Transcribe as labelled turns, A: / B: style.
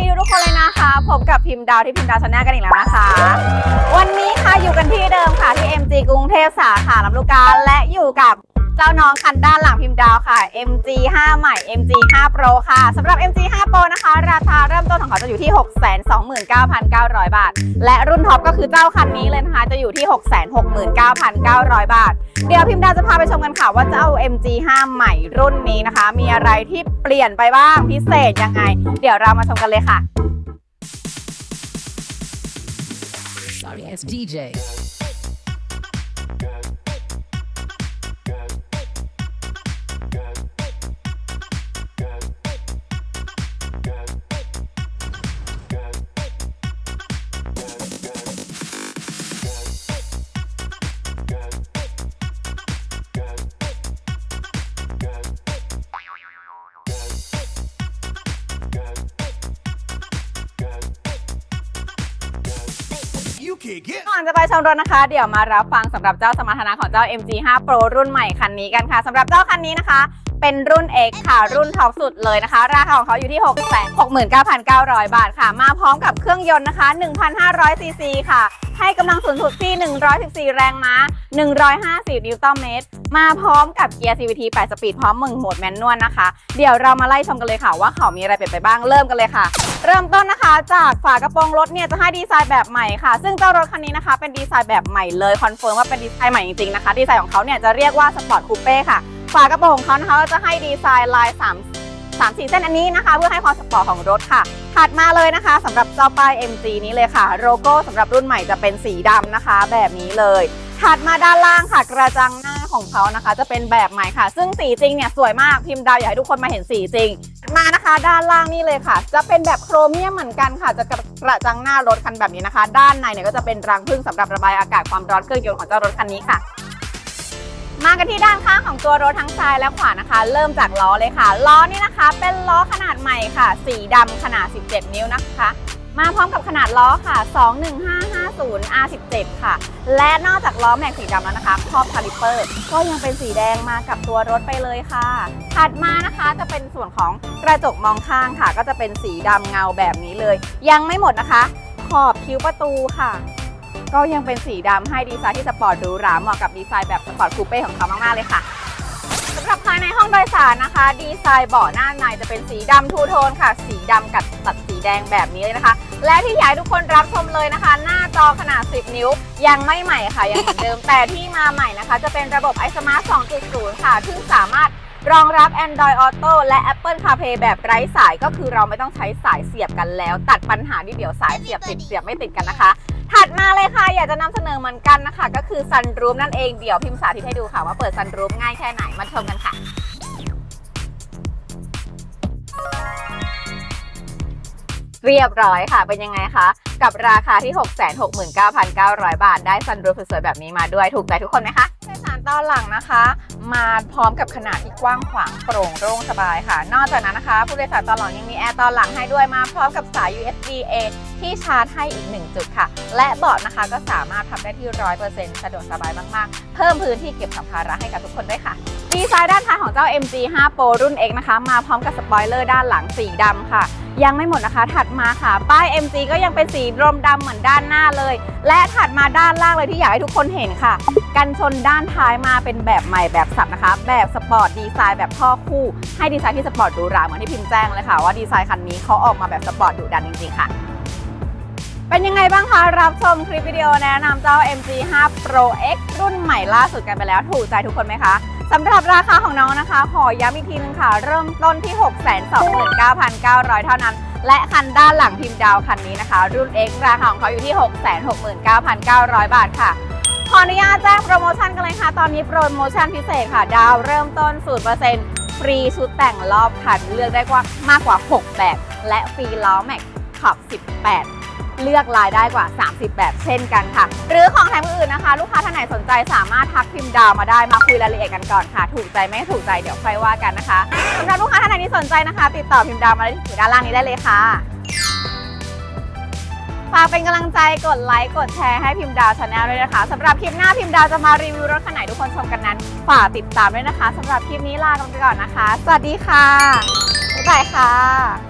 A: ดีทุกคนเลยนะคะพบกับพิมพ์ดาวที่พิมพ์ดาวชาแนลกันอีกแล้วนะคะ วันนี้ค่ะอยู่กันที่เดิมค่ะที่ MG กรุงเทพสาขาลำลูกกาและอยู่กับ เจ้าน้องคันด้านหลังพิมพ์ดาวค่ะ MG 5 ใหม่ MG 5 Pro ค่ะสำหรับ MG 5 Pro นะคะ ราคาเริ่มต้นของเขาจะอยู่ที่ 629,900 บาท และรุ่นท็อปก็คือเจ้าคันนี้เลยนะคะ จะอยู่ที่ 669,900 บาท เดี๋ยวพิมพ์ดาวจะพาไปชมกันค่ะว่าเจ้า MG 5 ใหม่รุ่นนี้นะคะ มีอะไรที่เปลี่ยนไปบ้างพิเศษยังไง เดี๋ยวเรามาชมกันเลยค่ะ
B: Sorry DJ.
C: Can't get
A: ก่อนจะไปชมรถนะคะ เดี๋ยวมารับฟังสำหรับเจ้าสมรรถนะของเจ้า MG 5 Pro รุ่นใหม่คันนี้กันค่ะสำหรับเจ้าคันนี้นะคะ เป็นรุ่น X ค่ะรุ่นท็อปสุดเลยนะคะ ราคาของเขาอยู่ที่ 6 69,900 บาทค่ะ มาพร้อมกับเครื่องยนต์นะคะ 1,500 ซีซีค่ะ ให้กำลังสูงสุดที่ 114 แรงม้า 150 นิวตันเมตร มาพร้อมกับเกียร์ CVT 8 สปีดพร้อมมึงโหมดแมนนวลนะคะ เดี๋ยวเรามาไล่ชมกันเลยค่ะว่าเขามีอะไรเปลี่ยนไปบ้างเริ่มกันเลยค่ะ เริ่มต้นนะคะ จากฝากระโปรงรถเนี่ยจะให้ดีไซน์แบบใหม่ค่ะ ซึ่งเจ้ารถคันนี้นะคะ เป็นดีไซน์แบบใหม่เลยคอนเฟิร์มว่าเป็นดีไซน์ใหม่จริงๆนะคะ ดีไซน์ของเขาเนี่ยจะเรียกว่าสปอร์ตคูเป้ค่ะ ฝากระโปรงของเขานะคะก็จะให้ดีไซน์ลาย3 3 4 เส้นอันนี้นะคะ เพื่อให้ความสปอร์ตของรถค่ะ ถัดมาเลยนะคะสำหรับเจ้าป้าย MG นี้เลยค่ะ โลโก้สำหรับรุ่นใหม่จะเป็นสีดำนะคะ แบบนี้เลย ถัดมาด้านล่างค่ะ กระจังหน้าของเขานะคะ จะเป็นแบบใหม่ค่ะ ซึ่งสีจริงเนี่ยสวยมากพิมพ์ดาวอยากให้ทุกคนมาเห็นสีจริง มานะคะด้านล่างนี่เลยค่ะ จะเป็นแบบโครเมียมเหมือนกันค่ะ จะกระจังหน้ารถคันแบบนี้นะคะ ด้านในเนี่ยก็จะเป็นรังผึ้งสำหรับระบายอากาศความร้อนเครื่องยนต์ของเจ้ารถคันนี้ค่ะ มากันที่ด้านข้างของตัวรถทั้งซ้ายและขวานะคะ เริ่มจากล้อเลยค่ะ ล้อนี่นะคะ เป็นล้อขนาดใหม่ค่ะ สีดำขนาด 17 นิ้วนะคะ มาพร้อมกับขนาดล้อค่ะ 21550 R17 ค่ะ และนอกจากล้อแม็กสีดำแล้วนะคะครอบคาลิปเปอร์ ก็ยังเป็นสีแดงมากับตัวรถไปเลยค่ะ ถัดมานะคะจะเป็นส่วนของกระจกมองข้างค่ะ ก็จะเป็นสีดำเงาแบบนี้เลย ยังไม่หมดนะคะ ขอบคิ้วประตูค่ะ ก็ยังเป็นสีดำให้ดีไซน์ที่สปอร์ตหรูหราเหมาะกับดีไซน์แบบสปอร์ตคูเป้ของเขามากๆเลยค่ะสำหรับภายในห้องโดยสารนะคะ ดีไซน์เบาะหน้าในจะเป็นสีดำทูโทนค่ะ สีดำกับตัดสีแดงแบบนี้เลยนะคะ และที่อยากให้ทุกคนรับชมเลยนะคะ หน้าจอขนาด 10 นิ้ว ยังไม่ใหม่ค่ะ ยังเหมือนเดิม แต่ที่มาใหม่นะคะ จะเป็นระบบ iSmart 2.0 ค่ะ ซึ่งสามารถรองรับ Android Auto และ Apple CarPlay แบบไร้สายก็คือเราไม่ต้องใช้สายเสียบกันแล้ว ตัดปัญหาที่เดี๋ยวสายเสียบติดเสียบไม่ติดกันนะคะ ถัดมาเลยค่ะ อยากจะนำเสนอเหมือนกันนะคะ ก็คือซันรูมนั่นเองเดี๋ยวพิมพ์สาธิตให้ดูค่ะว่าเปิดซันรูมง่ายแค่ไหนมาชมกันค่ะเรียบร้อยค่ะ เป็นยังไงคะ กับราคาที่ 669,900 บาท ได้ซันรูฟสวยๆแบบนี้มาด้วย ถูกใจทุกคนไหมคะโดยสารตอนหลังนะคะมาพร้อมกับขนาดที่กว้างขวางโปร่งโล่งสบายค่ะ นอกจากนั้นนะคะ ผู้โดยสารตอนหลังยังมีแอร์ตอนหลังให้ด้วยมาพร้อมกับสาย USB A ที่ชาร์จให้อีก 1 จุดค่ะ และเบาะนะคะก็สามารถทำได้ที่ 100%สะดวกสบายมากๆ เพิ่มพื้นที่เก็บสัมภาระให้กับทุกคนด้วยค่ะดีไซน์ด้านท้ายของเจ้า MG 5 Pro รุ่น X นะคะ มาพร้อมกับสปอยเลอร์ด้านหลังสีดำค่ะ ยังไม่หมดนะคะ ถัดมาค่ะ ป้าย MG ก็ยังเป็นสีรมดำเหมือนด้านหน้าเลย และถัดมาด้านล่างเลยที่อยากให้ทุกคนเห็นค่ะ กันชนด้านท้ายมาเป็นแบบใหม่แบบสับนะคะ แบบสปอร์ตดีไซน์แบบท่อคู่ ให้ดีไซน์ที่สปอร์ตหรูหราเหมือนที่พิมพ์แจ้งเลยค่ะ ว่าดีไซน์คันนี้เขาออกมาแบบสปอร์ตดุดันจริงๆค่ะ เป็นยังไงบ้างคะ รับชมคลิปวิดีโอแนะนำเจ้า MG 5 Pro X รุ่นใหม่ล่าสุดกันไปแล้วถูกใจทุกคนไหมคะสำหรับราคาของน้องนะคะ ขอย้ำอีกทีนึงค่ะ เริ่มต้นที่ 629,900 เท่านั้น และคันด้านหลังพิมพ์ดาวคันนี้นะคะ รุ่น X ราคาของเขาอยู่ที่ 669,900 บาทค่ะ ออนุญาตแจ้งโปรโมชั่นกันเลยค่ะ ตอนนี้โปรโมชั่นพิเศษค่ะ ดาวเริ่มต้น 0%ฟรีชุดแต่งรอบคัน เลือกได้กว่ามากกว่า 6 แบบ และฟรีล้อแม็กขับ18 เลือกลายได้กว่า 30 แบบเช่นกันค่ะ หรือของแถมอื่นนะคะ ลูกค้าท่านไหนสนใจสามารถทักพิมพ์ดาวมาได้มาคุยรายละเอียดกันก่อนค่ะ ถูกใจไม่ถูกใจเดี๋ยวค่อยว่ากันนะคะสำหรับลูกค้าท่านไหนที่สนใจนะคะ ติดต่อพิมพ์ดาวมาได้ที่ด้านล่างนี้ได้เลยค่ะากเป็นกำลังใจกดไลค์กดแชร์ให้พิมพ์ดาวชาแนลด้วยนะคะสำหรับคลิปหน้าพิมพ์ดาวจะมารีวิวรถคันไหนทุกคนชมกันนั้นฝากติดตามด้วยนะคะสำหรับคลิปนี้ลากันไปก่อนนะคะ สวัสดีค่ะบ๊ายบายค่ะ